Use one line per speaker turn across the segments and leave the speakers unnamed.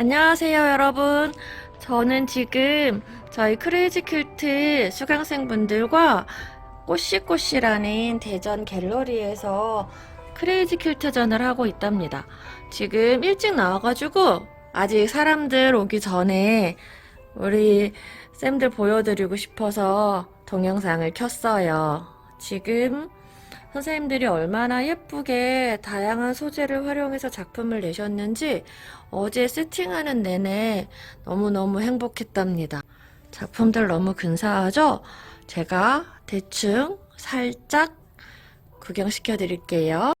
안녕하세요, 여러분. 저는 지금 저희 크레이지 퀼트 수강생분들과 꼬시꼬시라는 대전 갤러리에서 크레이지 퀼트전을 하고 있답니다. 지금 일찍 나와가지고 아직 사람들 오기 전에 우리 쌤들 보여드리고 싶어서 동영상을 켰어요. 지금 선생님들이 얼마나 예쁘게 다양한 소재를 활용해서 작품을 내셨는지 어제 세팅하는 내내 너무너무 행복했답니다. 작품들 너무 근사하죠? 제가 대충 살짝 구경시켜 드릴게요.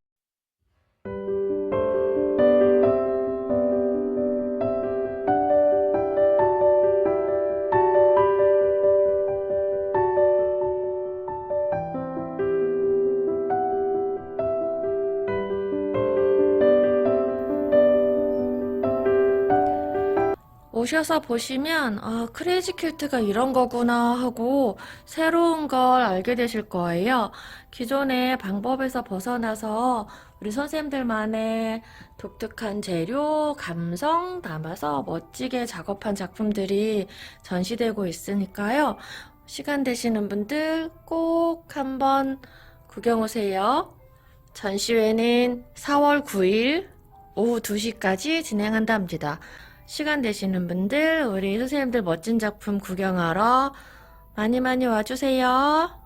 오셔서 보시면 아, 크레이지 퀼트가 이런 거구나 하고 새로운 걸 알게 되실 거예요. 기존의 방법에서 벗어나서 우리 선생님들만의 독특한 재료, 감성 담아서 멋지게 작업한 작품들이 전시되고 있으니까요. 시간 되시는 분들 꼭 한번 구경 오세요. 전시회는 4월 9일 오후 2시까지 진행한답니다. 시간 되시는 분들, 우리 선생님들 멋진 작품 구경하러 많이 많이 와주세요.